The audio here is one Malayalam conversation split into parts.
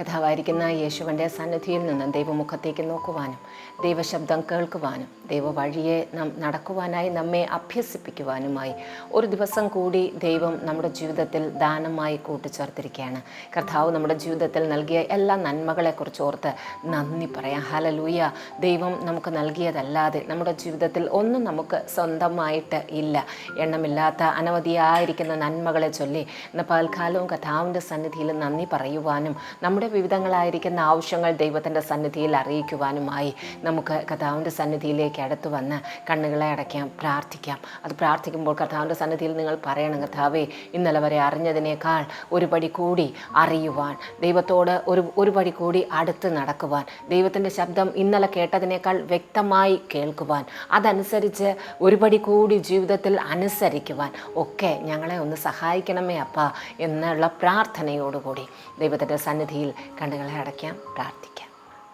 കഥാവായിരിക്കുന്ന യേശുവിന്റെ സന്നിധിയിൽ നിന്ന് ദൈവമുഖത്തേക്ക് നോക്കുവാനും ദൈവശബ്ദം കേൾക്കുവാനും ദൈവവഴിയെ നാം നടക്കുവാനായി നമ്മെ അഭ്യസിപ്പിക്കുവാനുമായി ഒരു ദിവസം കൂടി ദൈവം നമ്മുടെ ജീവിതത്തിൽ ദാനമായി കൂട്ടിച്ചേർത്തിരിക്കുകയാണ്. കർത്താവ് നമ്മുടെ ജീവിതത്തിൽ നൽകിയ എല്ലാ നന്മകളെക്കുറിച്ച് ഓർത്ത് നന്ദി പറയാം. ഹലലൂയ ദൈവം നമുക്ക് നൽകിയതല്ലാതെ നമ്മുടെ ജീവിതത്തിൽ ഒന്നും നമുക്ക് സ്വന്തമായിട്ട് ഇല്ല. എണ്ണമില്ലാത്ത അനവധിയായിരിക്കുന്ന നന്മകളെ ചൊല്ലി ഇന്ന് പകൽക്കാലവും കഥാവിന്റെ സന്നിധിയിൽ നന്ദി പറയുവാനും നമ്മുടെ വിവിധങ്ങളായിരിക്കുന്ന ആവശ്യങ്ങൾ ദൈവത്തിന്റെ സന്നിധിയിൽ അറിയിക്കുവാനുമായി നമുക്ക് കഥാവിന്റെ സന്നിധിയിലേക്ക് അടുത്തു വന്ന് കണ്ണുകളെ അടയ്ക്കാം പ്രാർത്ഥിക്കാം. അത് പ്രാർത്ഥിക്കുമ്പോൾ കഥാവിന്റെ സന്നിധിയിൽ നിങ്ങൾ പറയണം കഥാവേ ഇന്നലെ വരെ അറിഞ്ഞതിനേക്കാൾ ഒരു പടി കൂടി അറിയുവാൻ ദൈവത്തോട് ഒരു ഒരു പടി കൂടി അടുത്ത് നടക്കുവാൻ ദൈവത്തിന്റെ ശബ്ദം ഇന്നലെ കേട്ടതിനേക്കാൾ വ്യക്തമായി കേൾക്കുവാൻ അതനുസരിച്ച് ഒരു പടി കൂടി ജീവിതത്തിൽ അനുസരിക്കുവാൻ ഒക്കെ ഞങ്ങളെ ഒന്ന് സഹായിക്കണമേ അപ്പ എന്നുള്ള പ്രാർത്ഥനയോടുകൂടി ദൈവത്തിന്റെ സന്നിധിയിൽ കണ്ണുകളെ അടയ്ക്കാം പ്രാർത്ഥിക്കാം.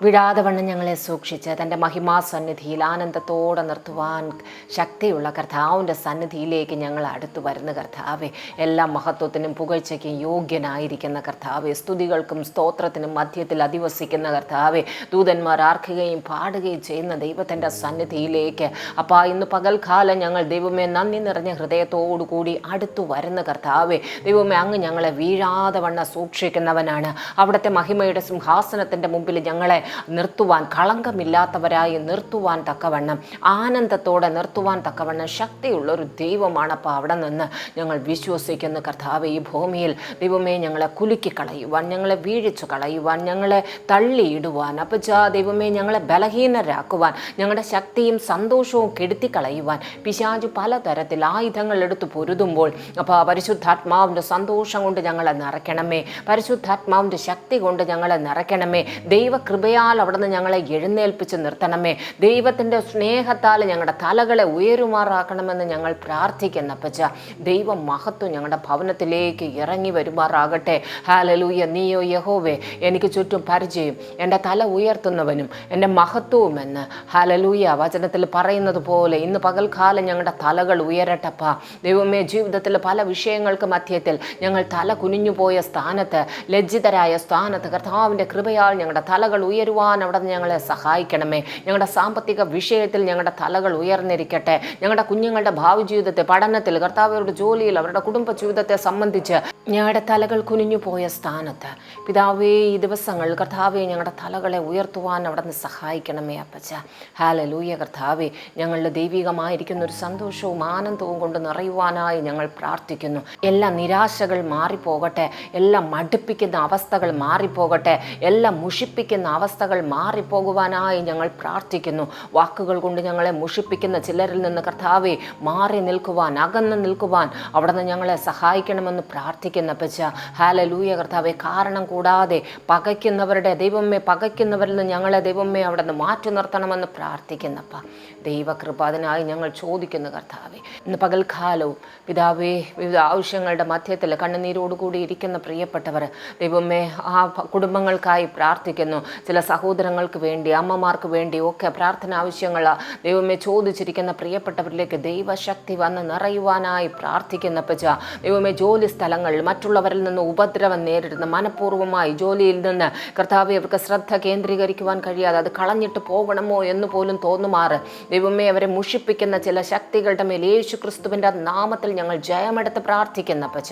വിടാതെ വണ്ണം ഞങ്ങളെ സൂക്ഷിച്ച് തന്റെ മഹിമാ സന്നിധിയിൽ ആനന്ദത്തോടെ നിർത്തുവാൻ ശക്തിയുള്ള കർത്താവിന്റെ സന്നിധിയിലേക്ക് ഞങ്ങൾ അടുത്തു വരുന്ന കർത്താവെ. എല്ലാ മഹത്വത്തിനും പുകഴ്ചയ്ക്കും യോഗ്യനായിരിക്കുന്ന കർത്താവെ. സ്തുതികൾക്കും സ്തോത്രത്തിനും മധ്യത്തിൽ അധിവസിക്കുന്ന കർത്താവെ. ദൂതന്മാർ ആർക്കുകയും പാടുകയും ചെയ്യുന്ന ദൈവത്തിന്റെ സന്നിധിയിലേക്ക് അപ്പോൾ ഇന്ന് പകൽക്കാലം ഞങ്ങൾ ദൈവമേ നന്ദി നിറഞ്ഞ ഹൃദയത്തോടു കൂടി അടുത്തു വരുന്ന കർത്താവെ. ദൈവമേ അങ്ങ് ഞങ്ങളെ വീഴാതെ വണ്ണം സൂക്ഷിക്കുന്നവനാണ്. അവിടുത്തെ മഹിമയുടെ സിംഹാസനത്തിന്റെ മുമ്പിൽ ഞങ്ങളെ നിർത്തുവാൻ കളങ്കമില്ലാത്തവരായി നിർത്തുവാൻ തക്കവണ്ണം ആനന്ദത്തോടെ നിർത്തുവാൻ തക്കവണ്ണം ശക്തിയുള്ള ഒരു ദൈവമാണ് അപ്പോൾ അവിടെ നിന്ന് ഞങ്ങൾ വിശ്വസിക്കുന്ന. കർത്താവ് ഈ ഭൂമിയിൽ ദൈവമേ ഞങ്ങളെ കുലുക്കി കളയുവാൻ ഞങ്ങളെ വീഴിച്ചു കളയുവാൻ ഞങ്ങളെ തള്ളിയിടുവാൻ അപ്പച്ചാ ദൈവമേ ഞങ്ങളെ ബലഹീനരാക്കുവാൻ ഞങ്ങളുടെ ശക്തിയും സന്തോഷവും കെടുത്തി കളയുവാൻ പിശാജ് പലതരത്തിൽ ആയുധങ്ങൾ എടുത്ത് പൊരുതുമ്പോൾ അപ്പോൾ പരിശുദ്ധാത്മാവിന്റെ സന്തോഷം കൊണ്ട് ഞങ്ങളെ നിറയ്ക്കണമേ പരിശുദ്ധാത്മാവിന്റെ ശക്തി കൊണ്ട് ഞങ്ങളെ നിറയ്ക്കണമേ ദൈവകൃപയാൽ അവിടെ അവിടുന്ന് ഞങ്ങളെ എഴുന്നേൽപ്പിച്ച് നിർത്തണമേ. ദൈവത്തിന്റെ സ്നേഹത്താൽ ഞങ്ങളുടെ തലകളെ ഉയരുമാറാക്കണമെന്ന് ഞങ്ങൾ പ്രാർത്ഥിക്കുന്ന പച്ച ദൈവ മഹത്വം ഞങ്ങളുടെ ഭവനത്തിലേക്ക് ഇറങ്ങി വരുമാറാകട്ടെ. ഹാലലൂയ നീയോ യഹോവേ എനിക്ക് ചുറ്റും പരിചയം. എന്റെ തല ഉയർത്തുന്നവനും എന്റെ മഹത്വവുമെന്ന്. ഹാലലൂയ വചനത്തിൽ പറയുന്നത് പോലെ ഇന്ന് പകൽക്കാലം ഞങ്ങളുടെ തലകൾ ഉയരട്ടപ്പ. ദൈവമേ ജീവിതത്തിൽ പല വിഷയങ്ങൾക്ക് മധ്യത്തിൽ ഞങ്ങൾ തല കുനിഞ്ഞുപോയ സ്ഥാനത്ത് ലജ്ജിതരായ സ്ഥാനത്ത് കർത്താവിന്റെ കൃപയാൽ ഞങ്ങളുടെ തലകൾ ഉയരുവാൻ അവിടെ ഞങ്ങളെ സഹായിക്കണമേ. ഞങ്ങളുടെ സാമ്പത്തിക വിഷയത്തിൽ ഞങ്ങളുടെ തലകൾ ഉയർന്നിരിക്കട്ടെ. ഞങ്ങളുടെ കുഞ്ഞുങ്ങളുടെ ഭാവി ജീവിതത്തെ പഠനത്തിൽ കർത്താവരുടെ ജോലിയിൽ അവരുടെ കുടുംബ ജീവിതത്തെ സംബന്ധിച്ച് ഞങ്ങളുടെ തലകൾ കുനിഞ്ഞു പോയ സ്ഥാനത്ത്. പിതാവേ ഈ ദിവസങ്ങൾ കർത്താവെ ഞങ്ങളുടെ തലകളെ ഉയർത്തുവാൻ അവിടെ നിന്ന് സഹായിക്കണമേ അപ്പച്ച. ഹാല ലൂയ കർത്താവെ. ഞങ്ങളുടെ ദൈവികമായിരിക്കുന്ന ഒരു സന്തോഷവും ആനന്ദവും കൊണ്ട് നിറയുവാനായി ഞങ്ങൾ പ്രാർത്ഥിക്കുന്നു. എല്ലാ നിരാശകൾ മാറിപ്പോകട്ടെ. എല്ലാം മടുപ്പിക്കുന്ന അവസ്ഥകൾ മാറിപ്പോകട്ടെ. എല്ലാം മുഷിപ്പിക്കുന്ന അവസ്ഥകൾ മാറിപ്പോകുവാനായി ഞങ്ങൾ പ്രാർത്ഥിക്കുന്നു. വാക്കുകൾ കൊണ്ട് ഞങ്ങളെ മുഷിപ്പിക്കുന്ന ചിലരിൽ നിന്ന് കർത്താവെ മാറി നിൽക്കുവാൻ അകന്ന് നിൽക്കുവാൻ അവിടെ നിന്ന് ഞങ്ങളെ സഹായിക്കണമെന്ന് പ്രാർത്ഥിക്കുന്ന പച്ച ഹാലലൂയ കർത്താവെ. കാരണം കൂടാതെ പകയ്ക്കുന്നവരുടെ ദൈവമേ പകയ്ക്കുന്നവരിൽ നിന്ന് ഞങ്ങളെ ദൈവമേ അവിടെ നിന്ന് മാറ്റി നിർത്തണമെന്ന് പ്രാർത്ഥിക്കുന്നപ്പ ദൈവകൃപ അതിനായി ഞങ്ങൾ ചോദിക്കുന്നു കർത്താവെ. ഇന്ന് പകൽക്കാലവും പിതാവേ വിവിധ ആവശ്യങ്ങളുടെ മധ്യത്തിൽ കണ്ണുനീരോടുകൂടി ഇരിക്കുന്ന പ്രിയപ്പെട്ടവർ ദൈവമേ ആ കുടുംബങ്ങൾക്കായി പ്രാർത്ഥിക്കുന്നു. ചില സഹോദരങ്ങൾക്ക് വേണ്ടി അമ്മമാർക്ക് വേണ്ടി ഒക്കെ പ്രാർത്ഥന ആവശ്യങ്ങൾ ദൈവമേ ചോദിച്ചിരിക്കുന്ന പ്രിയപ്പെട്ടവരിലേക്ക് ദൈവശക്തി വന്ന് നിറയുവാനായി പ്രാർത്ഥിക്കുന്ന പച്ച ദൈവമേ ജോലി സ്ഥലങ്ങൾ മറ്റുള്ളവരിൽ നിന്ന് ഉപദ്രവം നേരിടുന്ന മനഃപൂർവമായി ജോലിയിൽ നിന്ന് കർത്താവ് അവർക്ക് ശ്രദ്ധ കേന്ദ്രീകരിക്കുവാൻ കഴിയാതെ അത് കളഞ്ഞിട്ട് പോകണമോ എന്ന് പോലും തോന്നുമാറ്. ദൈവമേ അവരെ മുഷിപ്പിക്കുന്ന ചില ശക്തികളുടെ മേൽ യേശു ക്രിസ്തുവിന്റെ നാമത്തിൽ ഞങ്ങൾ ജയമെടുത്ത് പ്രാർത്ഥിക്കുന്ന പച്ച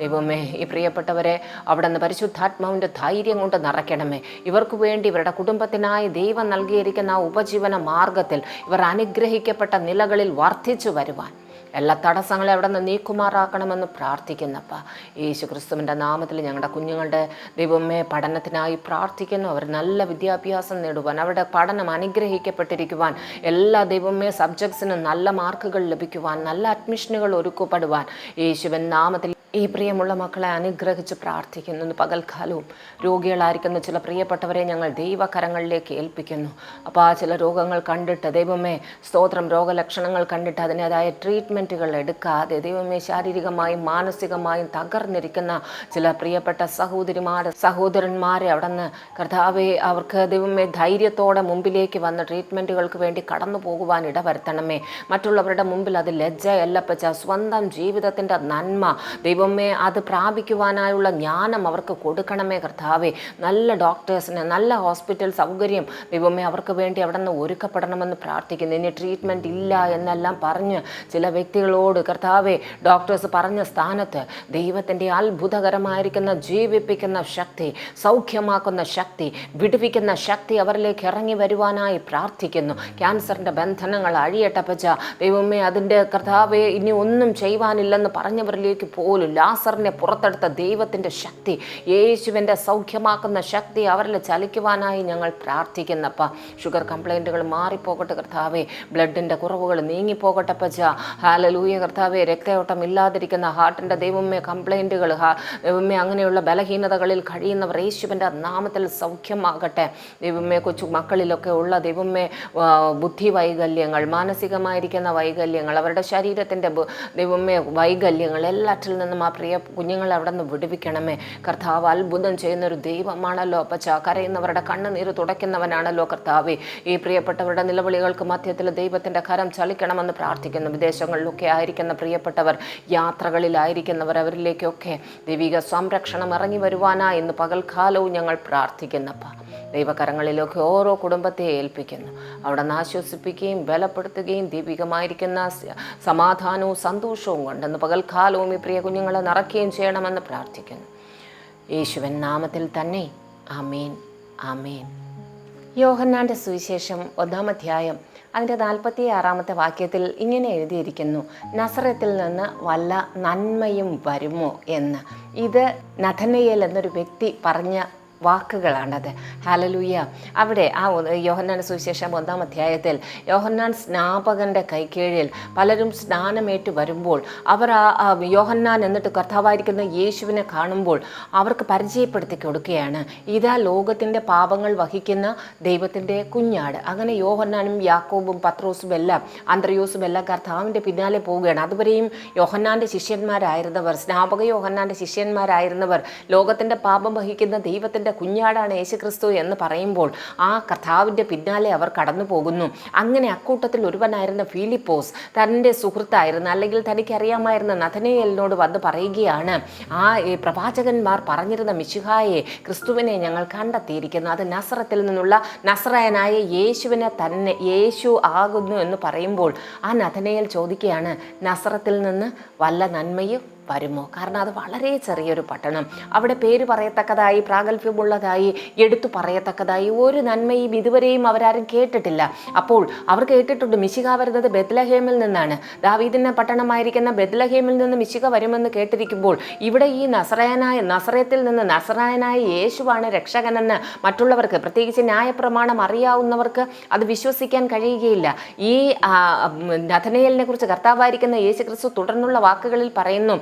ദൈവമേ ഈ പ്രിയപ്പെട്ടവരെ അവിടെ നിന്ന് പരിശുദ്ധാത്മാവിന്റെ ധൈര്യം കൊണ്ട് നിറയ്ക്കണമേ ഇവർക്ക് വേണ്ടി ഇവരുടെ കുടുംബത്തിനായി ദൈവം നൽകിയിരിക്കുന്ന ഉപജീവന മാർഗത്തിൽ ഇവർ അനുഗ്രഹിക്കപ്പെട്ട നിലകളിൽ വർദ്ധിച്ചു വരുവാൻ. എല്ലാ തടസ്സങ്ങളെ അവിടെ നിന്ന് നീക്കുമാറാക്കണമെന്ന് പ്രാർത്ഥിക്കുന്നപ്പ യേശു ക്രിസ്തുവിന്റെ നാമത്തിൽ ഞങ്ങളുടെ കുഞ്ഞുങ്ങളുടെ ദൈവമേ പഠനത്തിനായി പ്രാർത്ഥിക്കുന്നു. അവർ നല്ല വിദ്യാഭ്യാസം നേടുവാൻ അവരുടെ പഠനം അനുഗ്രഹിക്കപ്പെട്ടിരിക്കുവാൻ എല്ലാ ദൈവമേ സബ്ജക്ട്സിനും നല്ല മാർക്കുകൾ ലഭിക്കുവാൻ നല്ല അഡ്മിഷനുകൾ ഒരുക്കപ്പെടുവാൻ യേശുവൻ നാമത്തിൽ ഈ പ്രിയമുള്ള മക്കളെ അനുഗ്രഹിച്ച് പ്രാർത്ഥിക്കുന്നു. പകൽക്കാലവും രോഗികളായിരിക്കുന്ന ചില പ്രിയപ്പെട്ടവരെ ഞങ്ങൾ ദൈവകരങ്ങളിലേക്ക് ഏൽപ്പിക്കുന്നു. അപ്പോൾ ആ ചില രോഗങ്ങൾ കണ്ടിട്ട് ദൈവമേ സ്തോത്രം രോഗലക്ഷണങ്ങൾ കണ്ടിട്ട് അതിന്റെതായ ട്രീറ്റ്മെന്റുകൾ എടുക്കാതെ ദൈവമേ ശാരീരികമായും മാനസികമായും തകർന്നിരിക്കുന്ന ചില പ്രിയപ്പെട്ട സഹോദരിമാർ സഹോദരന്മാരെ അവിടെ നിന്ന് കർത്താവെ അവർക്ക് ദൈവമേ ധൈര്യത്തോടെ മുമ്പിലേക്ക് വന്ന് ട്രീറ്റ്മെന്റുകൾക്ക് വേണ്ടി കടന്നു പോകുവാൻ ഇടവരുത്തണമേ. മറ്റുള്ളവരുടെ മുമ്പിൽ അത് ലജ്ജ എല്ലപ്പച്ച സ്വന്തം ജീവിതത്തിന്റെ നന്മ ദൈവമേ അത് പ്രാപിക്കുവാനായുള്ള ജ്ഞാനം അവർക്ക് കൊടുക്കണമേ കർത്താവേ. നല്ല ഡോക്ടേഴ്സിന് നല്ല ഹോസ്പിറ്റൽ സൗകര്യം ദൈവമേ അവർക്ക് വേണ്ടി അവിടെ നിന്ന് ഒരുക്കപ്പെടണമെന്ന് പ്രാർത്ഥിക്കുന്നു. ഇനി ട്രീറ്റ്മെന്റ് ഇല്ല എന്നെല്ലാം പറഞ്ഞ് ചില വ്യക്തികളോട് കർത്താവേ ഡോക്ടേഴ്സ് പറഞ്ഞ സ്ഥാനത്ത് ദൈവത്തിന്റെ അത്ഭുതകരമായിരിക്കുന്ന ജീവിപ്പിക്കുന്ന ശക്തി സൗഖ്യമാക്കുന്ന ശക്തി വിടുവിക്കുന്ന ശക്തി അവരിലേക്ക് ഇറങ്ങി വരുവാനായി പ്രാർത്ഥിക്കുന്നു. ക്യാൻസറിന്റെ ബന്ധനങ്ങൾ അഴിയട്ടപ്പച്ച ദൈവമേ അതിന്റെ കർത്താവെ ഇനി ഒന്നും ചെയ്യുവാനില്ലെന്ന് പറഞ്ഞവരിലേക്ക് പോലും ലാസറിനെ പുറത്തെടുത്ത ദൈവത്തിന്റെ ശക്തി യേശുവിന്റെ സൗഖ്യമാക്കുന്ന ശക്തി അവരിൽ ചലിക്കുവാനായി ഞങ്ങൾ പ്രാർത്ഥിക്കുന്നപ്പ. ഷുഗർ കംപ്ലൈന്റുകൾ മാറിപ്പോകട്ടെ കർത്താവേ. ബ്ലഡിന്റെ കുറവുകൾ നീങ്ങിപ്പോകട്ടെ പച്ച ഹാലലൂയ കർത്താവെ രക്തയോട്ടം ഇല്ലാതിരിക്കുന്ന ഹാർട്ടിന്റെ ദൈവമേ കംപ്ലൈന്റുകൾ ദൈവമേ അങ്ങനെയുള്ള ബലഹീനതകളിൽ കഴിയുന്നവർ യേശുവിന്റെ നാമത്തിൽ സൗഖ്യമാകട്ടെ. ദൈവമേ കൊച്ചു മക്കളിലൊക്കെ ഉള്ള ദൈവമേ ബുദ്ധി വൈകല്യങ്ങൾ മാനസികമായിരിക്കുന്ന വൈകല്യങ്ങൾ അവരുടെ ശരീരത്തിന്റെ ദൈവമേ വൈകല്യങ്ങൾ എല്ലാറ്റിൽ നിന്നും ആ പ്രിയ കുഞ്ഞുങ്ങളെ അവിടെ നിന്ന് വിടുവിക്കണമേ. കർത്താവ് അത്ഭുതം ചെയ്യുന്ന ഒരു ദൈവമാണല്ലോ അപ്പച്ച കരയുന്നവരുടെ കണ്ണുനീര് തുടയ്ക്കുന്നവനാണല്ലോ കർത്താവ്. ഈ പ്രിയപ്പെട്ടവരുടെ നിലവിളികൾക്ക് മധ്യത്തിൽ ദൈവത്തിന്റെ കരം ചലിക്കണമെന്ന് പ്രാർത്ഥിക്കുന്നു. വിദേശങ്ങളിലൊക്കെ ആയിരിക്കുന്ന പ്രിയപ്പെട്ടവർ യാത്രകളിലായിരിക്കുന്നവർ അവരിലേക്കൊക്കെ ദൈവിക സംരക്ഷണം ഇറങ്ങി വരുവാനായി ഇന്ന് പകൽക്കാലവും ഞങ്ങൾ പ്രാർത്ഥിക്കുന്നപ്പ. ദൈവകരങ്ങളിലൊക്കെ ഓരോ കുടുംബത്തെ ഏൽപ്പിക്കുന്നു. അവിടെ നിന്ന് ആശ്വസിപ്പിക്കുകയും ബലപ്പെടുത്തുകയും ദീപികമായിരിക്കുന്ന സമാധാനവും സന്തോഷവും കൊണ്ടെന്ന് പകൽക്കാലവും ഈ പ്രിയ കുഞ്ഞുങ്ങളെ നിറയ്ക്കുകയും ചെയ്യണമെന്ന് പ്രാർത്ഥിക്കുന്നു. യേശുവൻ നാമത്തിൽ തന്നെ ആമേൻ ആമേൻ. യോഹന്നാന്റെ സുവിശേഷം ഒന്നാം അധ്യായം അതിന്റെ നാൽപ്പത്തി ആറാമത്തെ വാക്യത്തിൽ ഇങ്ങനെ എഴുതിയിരിക്കുന്നു. നസറത്തിൽ നിന്ന് വല്ല നന്മയും വരുമോ എന്ന്. ഇത് നഥനയേൽ എന്നൊരു വ്യക്തി പറഞ്ഞ വാക്കുകളാണത്. ഹാലലൂയ അവിടെ ആ യോഹന്നാൻ സുവിശേഷം ഒന്നാം അധ്യായത്തിൽ യോഹന്നാൻ സ്നാപകന്റെ കൈക്കീഴിൽ പലരും സ്നാനമേറ്റ് വരുമ്പോൾ അവർ ആ ആ യോഹന്നാൻ എന്നിട്ട് കർത്താവായിരിക്കുന്ന യേശുവിനെ കാണുമ്പോൾ അവർക്ക് പരിചയപ്പെടുത്തി കൊടുക്കുകയാണ്. ഇതാ ലോകത്തിന്റെ പാപങ്ങൾ വഹിക്കുന്ന ദൈവത്തിന്റെ കുഞ്ഞാട്. അങ്ങനെ യോഹന്നാനും യാക്കോബും പത്രോസും എല്ലാം അന്ത്രയോസും എല്ലാം കർത്താവിന്റെ പിന്നാലെ പോവുകയാണ്. അതുവരെയും യോഹന്നാന്റെ ശിഷ്യന്മാരായിരുന്നവർ സ്നാപക യോഹന്നാന്റെ ശിഷ്യന്മാരായിരുന്നവർ ലോകത്തിന്റെ പാപം വഹിക്കുന്ന ദൈവത്തിന്റെ കുഞ്ഞാടാണ് യേശുക്രിസ്തു എന്ന് പറയുമ്പോൾ ആ കർത്താവിന്റെ പിന്നാലെ അവർ കടന്നു പോകുന്നു. അങ്ങനെ അക്കൂട്ടത്തിൽ ഒരുവനായിരുന്ന ഫിലിപ്പോസ് തന്റെ സുഹൃത്തായിരുന്ന അല്ലെങ്കിൽ തനിക്കറിയാമായിരുന്ന നഥനയലിനോട് വന്ന് പറയുകയാണ് ആ പ്രവാചകന്മാർ പറഞ്ഞിരുന്ന മിശുഹായെ ക്രിസ്തുവിനെ ഞങ്ങൾ കണ്ടെത്തിയിരിക്കുന്നു. അത് നസറത്തിൽ നിന്നുള്ള നസറായനായ യേശുവിനെ തന്നെ യേശു ആകുന്നു എന്ന് പറയുമ്പോൾ ആ നഥനയൽ ചോദിക്കുകയാണ് നസറത്തിൽ നിന്ന് വല്ല നന്മയും വരുമോ? കാരണം അത് വളരെ ചെറിയൊരു പട്ടണം. അവിടെ പേര് പറയത്തക്കതായി പ്രാഗൽഭ്യമുള്ളതായി എടുത്തു പറയത്തക്കതായി ഒരു നന്മയും ഇതുവരെയും അവരാരും കേട്ടിട്ടില്ല. അപ്പോൾ അവർ കേട്ടിട്ടുണ്ട് മിശിക വരുന്നത് ബെത്ലഹേമിൽ നിന്നാണ്. ദാവീദിന്റെ പട്ടണമായിരിക്കുന്ന ബെത്ലഹേമിൽ നിന്ന് മിശിക വരുമെന്ന് കേട്ടിരിക്കുമ്പോൾ ഇവിടെ ഈ നസറയനായ നസറയത്തിൽ നിന്ന് നസറായനായ യേശുവാണ് രക്ഷകനെന്ന് മറ്റുള്ളവർക്ക് പ്രത്യേകിച്ച് ന്യായപ്രമാണം അറിയാവുന്നവർക്ക് അത് വിശ്വസിക്കാൻ കഴിയുകയില്ല. ഈ നഥനയലിനെ കുറിച്ച് കർത്താവായിരിക്കുന്ന യേശു ക്രിസ്തു തുടർന്നുള്ള വാക്കുകളിൽ പറയുന്നു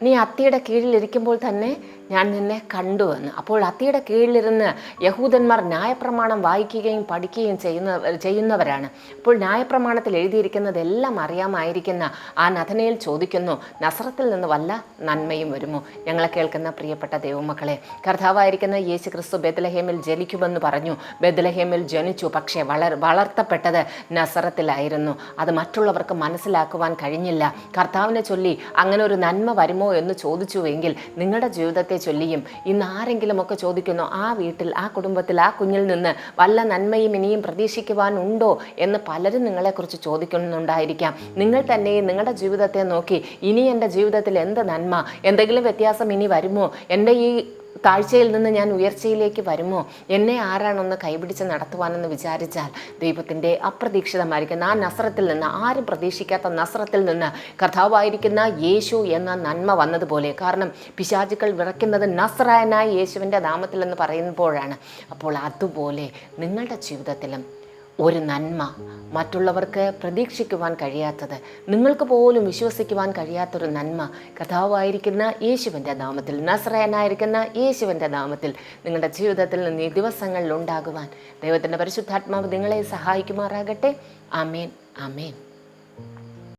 നീ അത്തിയുടെ കീഴിലിരിക്കുമ്പോൾ തന്നെ ഞാൻ നിന്നെ കണ്ടുവെന്ന് അപ്പോൾ അത്തിയുടെ കീഴിലിരുന്ന് യഹൂദന്മാർ ന്യായപ്രമാണം വായിക്കുകയും പഠിക്കുകയും ചെയ്യുന്ന ചെയ്യുന്നവരാണ്. അപ്പോൾ ന്യായപ്രമാണത്തിൽ എഴുതിയിരിക്കുന്നതെല്ലാം അറിയാമായിരിക്കുന്ന ആ നഥനയിൽ ചോദിക്കുന്നു നസറത്തിൽ നിന്ന് വല്ല നന്മയും വരുമോ? ഞങ്ങളെ കേൾക്കുന്ന പ്രിയപ്പെട്ട ദൈവമക്കളെ കർത്താവായിരിക്കുന്ന യേശു ക്രിസ്തു ബെദ്ലഹേമിൽ ജനിക്കുമെന്ന് പറഞ്ഞു. ബെദ്ലഹേമിൽ ജനിച്ചു പക്ഷേ വളർ വളർത്തപ്പെട്ടത് നസറത്തിലായിരുന്നു. അത് മറ്റുള്ളവർക്ക് മനസ്സിലാക്കുവാൻ കഴിഞ്ഞില്ല. കർത്താവിനെ ചൊല്ലി അങ്ങനെ ഒരു നന്മ വരുമോ എന്ന് ചോദിച്ചുവെങ്കിൽ നിങ്ങളുടെ ജീവിതത്തെ ചൊല്ലിയും. ഇന്ന് ആരെങ്കിലുമൊക്കെ ചോദിക്കുന്നു ആ വീട്ടിൽ ആ കുടുംബത്തിൽ ആ കുഞ്ഞിൽ നിന്ന് വല്ല നന്മയും ഇനിയും പ്രതീക്ഷിക്കുവാനുണ്ടോ എന്ന് പലരും നിങ്ങളെക്കുറിച്ച് ചോദിക്കുന്നുണ്ടായിരിക്കാം. നിങ്ങൾ തന്നെ നിങ്ങളുടെ ജീവിതത്തെ നോക്കി ഇനി എന്റെ ജീവിതത്തിൽ എന്ത് നന്മ? എന്തെങ്കിലും വ്യത്യാസം ഇനി വരുമോ? എന്റെ ഈ താഴ്ചയിൽ നിന്ന് ഞാൻ ഉയർച്ചയിലേക്ക് വരുമോ? എന്നെ ആരാണൊന്ന് കൈപിടിച്ച് നടത്തുവാനെന്ന് വിചാരിച്ചാൽ ദൈവത്തിന്റെ അപ്രതീക്ഷിതമായിരിക്കുന്ന ആ നസ്രത്തിൽ നിന്ന് ആരും പ്രതീക്ഷിക്കാത്ത നസ്രത്തിൽ നിന്ന് കർത്താവായിരിക്കുന്ന യേശു എന്ന നന്മ വന്നതുപോലെ. കാരണം പിശാചുക്കൾ വിറയ്ക്കുന്നത് നസ്രായനായ യേശുവിന്റെ നാമത്തിൽ എന്ന് പറയുമ്പോഴാണ്. അപ്പോൾ അതുപോലെ നിങ്ങളുടെ ജീവിതത്തിലും ഒരു നന്മ മറ്റുള്ളവർക്ക് പ്രതീക്ഷിക്കുവാൻ കഴിയാത്തത് നിങ്ങൾക്ക് പോലും വിശ്വസിക്കുവാൻ കഴിയാത്തൊരു നന്മ കഥാവായിരിക്കുന്ന യേശുവിന്റെ നാമത്തിൽ നസ്രയനായിരിക്കുന്ന യേശുവിന്റെ നാമത്തിൽ നിങ്ങളുടെ ജീവിതത്തിൽ നിന്ന് ഈ ദിവസങ്ങളിൽ ഉണ്ടാകുവാൻ ദൈവത്തിന്റെ പരിശുദ്ധാത്മാവ് നിങ്ങളെ സഹായിക്കുമാറാകട്ടെ. അമേൻ ആമേൻ.